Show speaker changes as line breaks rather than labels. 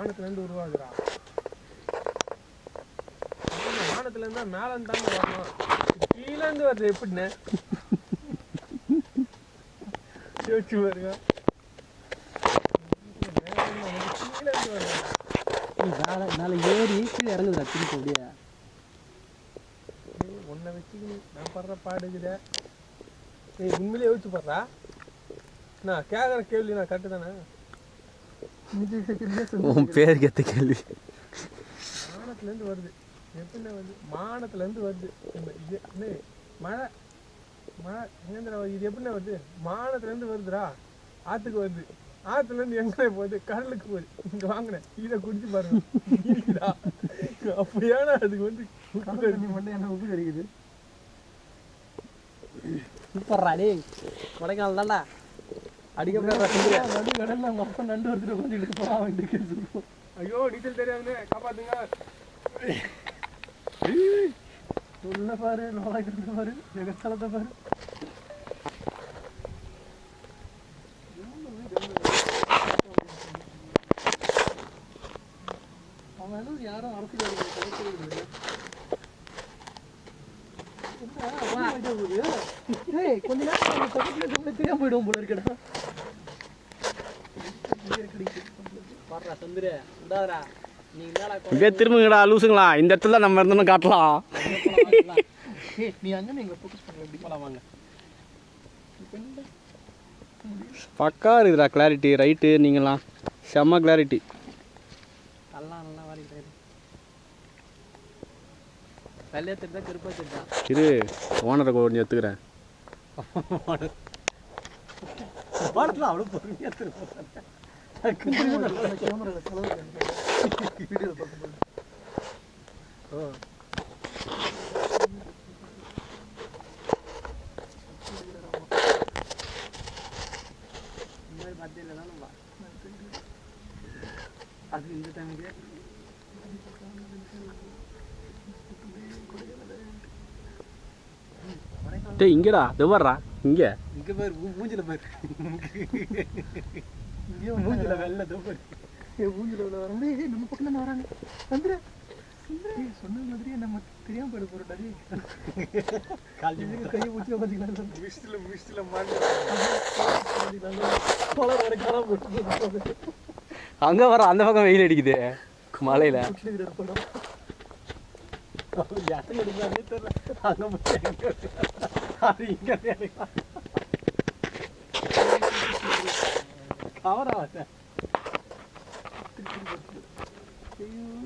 வானத்துல இருந்து உருவாகுதுடா ஆமா, வானத்துல இருந்தா மேல தாங்க வரணும். கீழே இருந்து வருது எப்படின்னு? யோசிச்சு பாருங்க. மேல
மேலே ஏறி கீழே இறங்குதுடா திருப்பி அப்படியே.
உன்னை வச்சுக்கின்னு நான் படுற பாடுக்குதே ஏய் உண்மையிலே யோசிச்சு பாடுறா நான் கேட்குற கேள்வி நான் கரெக்டு தானே?
உன் பேருக்கு ஏற்ற கேள்வி.
மானத்துலேருந்து வருது. எப்படின்னா வருது மானத்துலேருந்து வருது. மழை மழை எங்கேந்திரா இது எப்படின்னா வருது மானத்துலேருந்து வருதுடா. ஆற்றுக்கு வருது. ஆற்றுலேருந்து எங்கே போகுது. கடலுக்கு போகுது. இங்கே வாங்கினேன் இதை குடிச்சு பாருங்க. அப்படியான அதுக்கு வந்து உப்பு கறி.
மட்டும் என்ன உப்பு கிடைக்குது சூப்பர்ரா டேய். கொடைக்கானல் தான்டா. அடிக்க போய் நடு கடல்ல அவங்க அப்பா நண்டு ஒருத்தர் உட்காந்துட்டு போறா அவன்
ஐயோ நீச்சல் தெரியாதுன்னு காப்பாத்துங்க.
உள்ள பாரு நோலாக்கிட்டு பாரு எகத்தலத்தை பாரு. அவன் யாரும் அரசியல் ஏய் கொஞ்ச நேரம் பக்கத்துல தெரியாம போயிடுவோம் போல இருக்கடா
திரும்புங்கடா லூசுங்களா. இந்த இடத்துல தான் நம்ம இருந்தோம்னு காட்டலாம்.
நீ ஃபோக்கஸ்
பக்கா இருக்குதுடா கிளாரிட்டி ரைட்டு நீங்களாம். செம்ம கிளாரிட்டி
வெள்ளையா தெரிஞ்சா கருப்பா தெரிஞ்சா
இரு ஓனரை கொஞ்சம் எடுத்துக்கிறேன்.
பாடத்துல அவ்வளவு பொறுமையா திரும்ப அது இந்த டைமுக்கு
டேய் இங்கடா இதுவர்றா இங்கே.
இங்க பாரு மூஞ்சில பாரு. மூஞ்சில வெள்ள தோ பாரு. ஏய், மூஞ்சில உள்ள வராங்க. ஏய் நம்ம பக்கம் தானே வராங்க. வந்துரு. ஏய், சொன்ன மாதிரியே நம்ம தெரியாம போயிட போறோம் டேய். கையை பிடிச்சி உட்காந்துக்கலாம்
மிஸ்டில் மிஸ்டில் மாட்டி.
அங்கே வர அந்த பக்கம் வெயில் அடிக்குது. மலையில்.
படம் அங்க போய் எங்க எடுக்கிறாரு? அது இங்க எடுக்கிறாரு. கவரா வச்சேன் தெரியும்